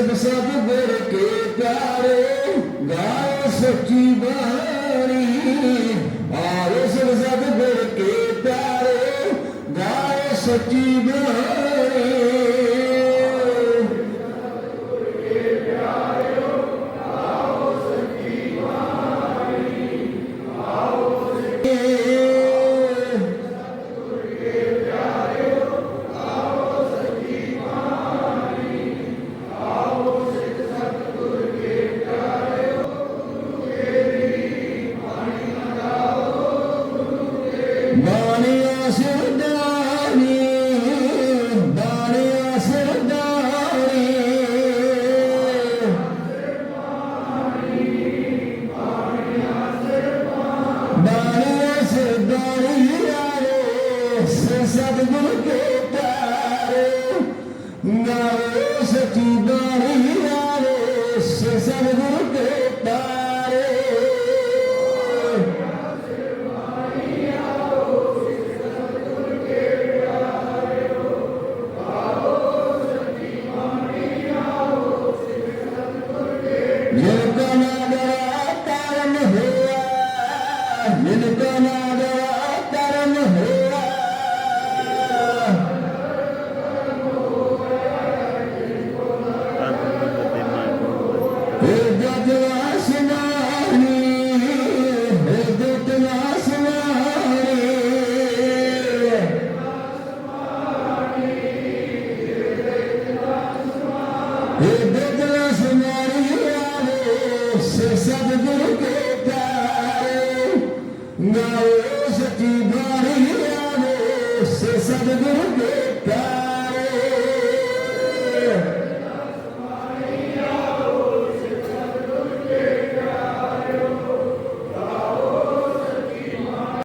ਸਭ ਸਭ ਗੁਰ ਕੇ ਪਿਆਰੇ ਗਾਏ ਸੱਚੀ ਬਾਣੀ। ਆਏ ਸਭ ਸਭ ਗੁਰ ਕੇ ਪਿਆਰੇ ਗਾਏ ਸੱਚੀ ਬਾਣੀ। ਸਤਿਗੁਰ ਕੇ ਪਿਆਰੇ ਨਾਲੇ ਸਚੀ ਬਾਣੀ ਆਏ ਸਤਿਗੁਰ ਕੇ ਪਿਆਰੇ ਜਿਨਕੋ ਨਾਦਰਾ ਕਰਨ ਹੋਆ ਜਿਨਕੋ ਨਾਦਰਾ ਕਰਨ ਸਤਿਗੁਰੂ ਕੇ ਪਿਆਰ। ਨਾਲੇ ਸੱਚੀ ਬਾਣੀ ਆਵੇ ਸੇ ਸਤਿਗੁਰੂ ਕੇ ਪਿਆਰੇ।